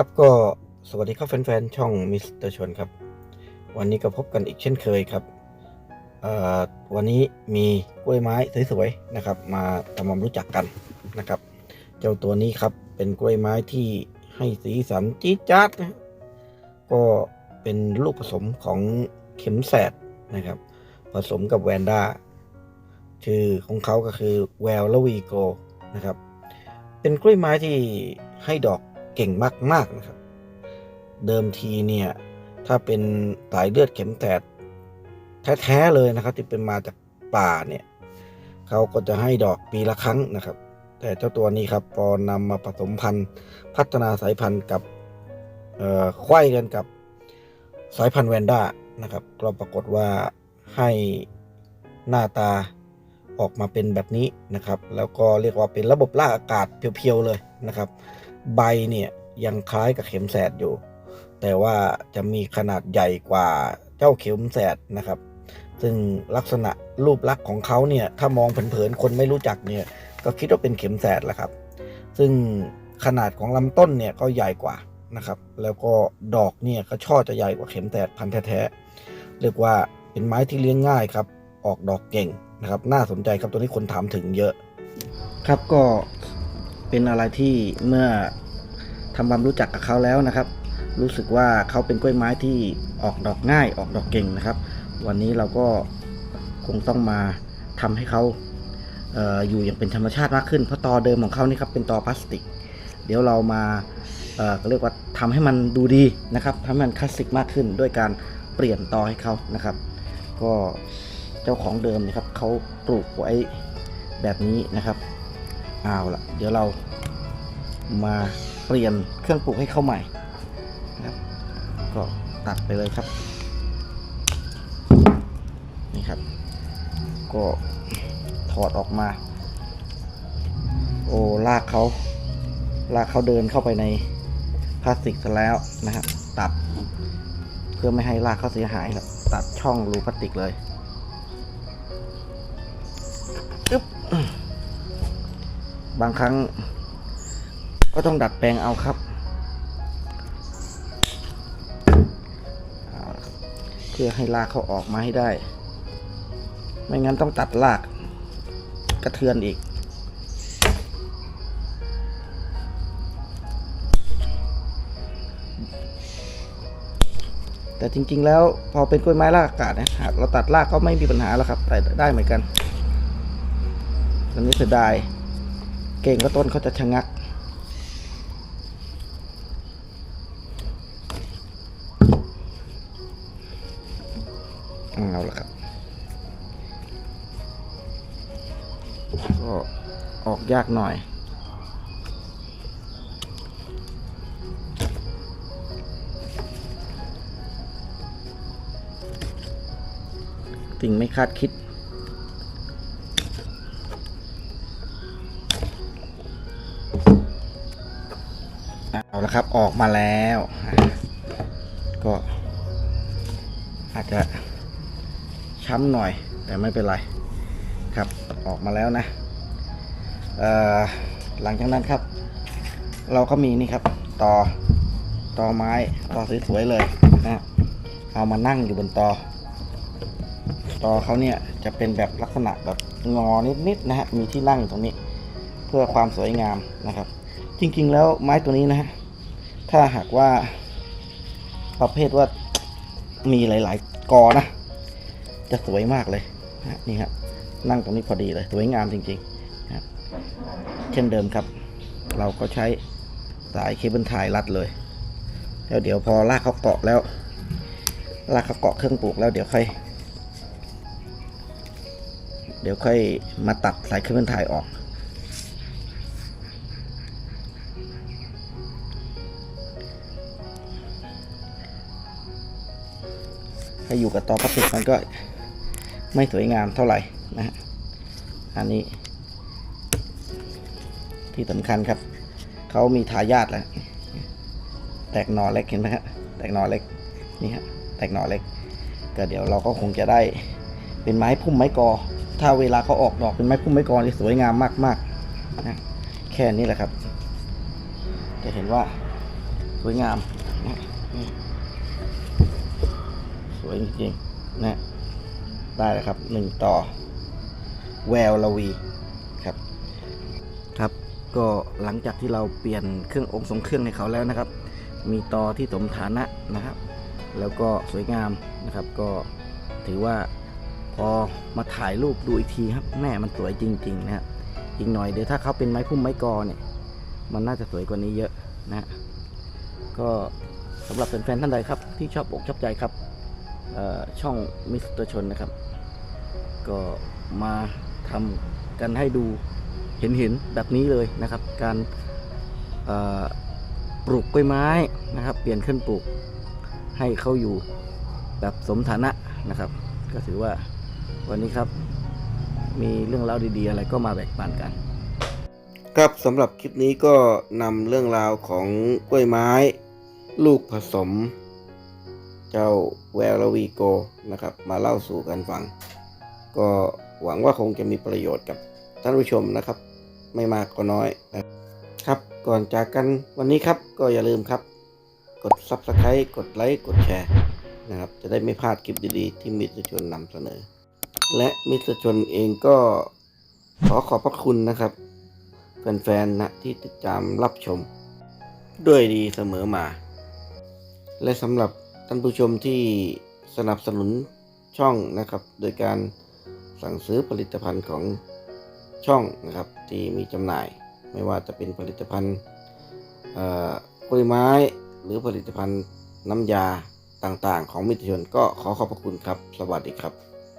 ครับก็สวัสดีครับแฟนๆช่องมิสเตอร์ชวนครับ วันนี้ก็พบกันอีกเช่นเคยครับวันนี้มีกล้วยไม้สวยๆนะครับ มาทำความรู้จักกันนะครับ เจ้าตัวนี้ครับเป็นกล้วยไม้ที่ให้สีสันจี๊ดจ๊าดนะก็เป็นลูกผสมของเข็มแสดนะครับ ผสมกับแวนด้าชื่อของเขาก็คือแวลลวีโกนะครับ เป็นกล้วยไม้ที่ให้ดอก เก่งมากๆนะครับ เดิมทีเนี่ยถ้าเป็นสายเลือดเข็มแสดแท้ๆเลยนะครับ ที่เป็นมาจากป่าเนี่ยเขาก็จะให้ดอกปีละครั้งนะครับ แต่เจ้าตัวนี้ครับพอนำมาผสมพันธุ์ พัฒนาสายพันธุ์กับไขว้กันกับสายพันธุ์แวนด้านะครับ ก็ปรากฏว่าให้หน้าตาออกมาเป็นแบบนี้นะครับ แล้วก็เรียกว่าเป็นระบบล่าอากาศเพียวๆเลยนะครับ ใบเนี่ยยังคล้ายกับเข็มแสดอยู่ แต่ว่าจะมีขนาดใหญ่กว่าเจ้าเข็มแสดนะครับ ซึ่งลักษณะรูปลักษณ์ของเขาเนี่ยถ้ามองเผินๆคนไม่รู้จักเนี่ยก็คิดว่าเป็นเข็มแสดแหละครับ ซึ่งขนาดของลำต้นเนี่ยก็ใหญ่กว่านะครับ แล้วก็ดอกเนี่ยก็ช่อจะใหญ่กว่าเข็มแสดพันธุ์แท้ๆเรียกว่าเป็นไม้ที่เลี้ยงง่ายครับ ออกดอกเก่งนะครับ น่าสนใจครับตัวนี้คนถามถึงเยอะ ครับก็ เป็นอะไรที่เมื่อทำความรู้จักกับเขาแล้วนะครับ รู้สึกว่าเขาเป็นกล้วยไม้ที่ออกดอกง่าย ออกดอกเก่งนะครับ วันนี้เราก็คงต้องมาทำให้เขาเอออยู่อย่างเป็นธรรมชาติมากขึ้น เพราะตอเดิมของเขานี่ครับเป็นตอพลาสติก เดี๋ยวเรามาเออก็เรียกว่าทำให้มันดูดีนะครับทำให้มันคลาสสิกมากขึ้น ด้วยการเปลี่ยนตอให้เขานะครับ ก็เจ้าของเดิมนะครับเขาปลูกไว้แบบนี้นะครับ เอาละเดี๋ยวเรามาเปลี่ยนเครื่องปลูกให้เข้าใหม่นะครับก็ตัดไปเลยครับ นี่ครับ ก็ถอดออกมา โอ้ลากเขาลากเขาเดินเข้าไปในพลาสติกซะแล้วนะครับ ตัด เพื่อไม่ให้ลากเขาเสียหายครับ ตัดช่องรูพลาสติกเลย บางครั้ง ก็ต้องดัดแปลงเอาครับ เพื่อให้ลากเขาออกมาให้ได้ ไม่งั้นต้องตัดลากกระเทือนอีกแต่จริงๆ แล้วพอเป็นกล้วยไม้รากอากาศนี่ยหากเราตัดรากก็ไม่มีปัญหาแล้วครับแต่ได้เหมือนกันตอนนี้เสียดาย เก่งก็ต้นเขาจะชะงัก เอาละครับ ก็ออกยากหน่อยสิ่งไม่คาดคิด เอาละครับออกมาแล้ว ก็ อาจจะช้ำหน่อยแต่ไม่เป็นไรครับออกมาแล้วนะหลังจากนั้นครับ เราก็มีนี่ครับตอตอไม้ตอสวยๆเลยนะเอามานั่งอยู่บนตอตอเขาเนี่ยจะเป็นแบบลักษณะแบบงอนิดๆนะฮะมีที่นั่งอยู่ตรงนี้ เพื่อความสวยงามนะครับ จริงๆแล้วไม้ตัวนี้นะฮะ ถ้าหากว่า ประเภทว่ามีหลาย ๆ กอนะ จะสวยมากเลยนี่ครับนั่งตรงนี้พอดีเลย สวยงามจริงๆนะครับเช่นเดิมครับ เราก็ใช้สายเคเบิลไทยรัดเลย แล้วเดี๋ยวพอลากเขาเกาะแล้ว ลากเขาเกาะเครื่องปลูกแล้วเดี๋ยวค่อยเดี๋ยวค่อยมาตัดสายเคเบิลไทยออก ถ้าอยู่กับตอพลาสติกมันก็ไม่สวยงามเท่าไหร่นะฮะอันนี้ ที่สำคัญครับ เขามีทายาทแล้ว แตกหน่อเล็กเห็นไหมฮะแตกหน่อเล็กนี่ฮะแตกหน่อเล็ก ก็เดี๋ยวเราก็คงจะได้เป็นไม้พุ่มไม้กอ ถ้าเวลาเขาออกดอกเป็นไม้พุ่มไม้กอที่สวยงามมากๆนะแค่นี้แหละครับ จะเห็นว่าสวยงามนะ วยจริงๆนะได้แล้วครับหนึ่งต่อแววลวีครับครับ ก็หลังจากที่เราเปลี่ยนเครื่ององค์ทรงเครื่องให้เขาแล้วนะครับ มีต่อที่สมฐานะนะครับ แล้วก็สวยงามนะครับ ก็ถือว่าพอมาถ่ายรูปดูอีกทีครับแม่มันสวยจริง ๆ นะฮะอีกหน่อยเดี๋ยวถ้าเขาเป็นไม้พุ่มไม้กอเนี่ย มันน่าจะสวยกว่านี้เยอะนะฮะก็สำหรับแฟนๆท่านใดครับที่ชอบอกชอบใจครับ ช่องมิสเตอร์ชนนะครับ ก็มาทำกันให้ดูเห็นๆแบบนี้เลยนะครับ การปลูกกล้วยไม้นะครับ เปลี่ยนขึ้นปลูกให้เขาอยู่แบบสมฐานะนะครับ ก็ถือว่าวันนี้ครับมีเรื่องราวดีๆ อะไรก็มาแบ่งปันกัน ครับสำหรับคลิปนี้ก็นำเรื่องราวของกล้วยไม้ ลูกผสม เจ้าแวลวีโกนะครับ มาเล่าสู่กันฟัง ก็หวังว่าคงจะมีประโยชน์กับท่านผู้ชมนะครับ ไม่มากก็น้อยนะครับ ก่อนจากกันวันนี้ครับก็อย่าลืมครับ กด Subscribe กดไลค์กดแชร์นะครับ จะได้ไม่พลาดคลิปดีๆ ที่มิตรชนนำเสนอ และมิตรชนเองก็ขอขอบพระคุณนะครับ แฟนๆนะที่ติดตามรับชม ด้วยดีเสมอมา และสำหรับ ท่านผู้ชมที่สนับสนุนช่องนะครับ โดยการสั่งซื้อผลิตภัณฑ์ของช่องนะครับที่มีจำหน่าย ไม่ว่าจะเป็นผลิตภัณฑ์กล้วยไม้หรือผลิตภัณฑ์น้ำยาต่างๆ ของมิตรชนก็ขอขอบพระคุณครับ สวัสดีครับ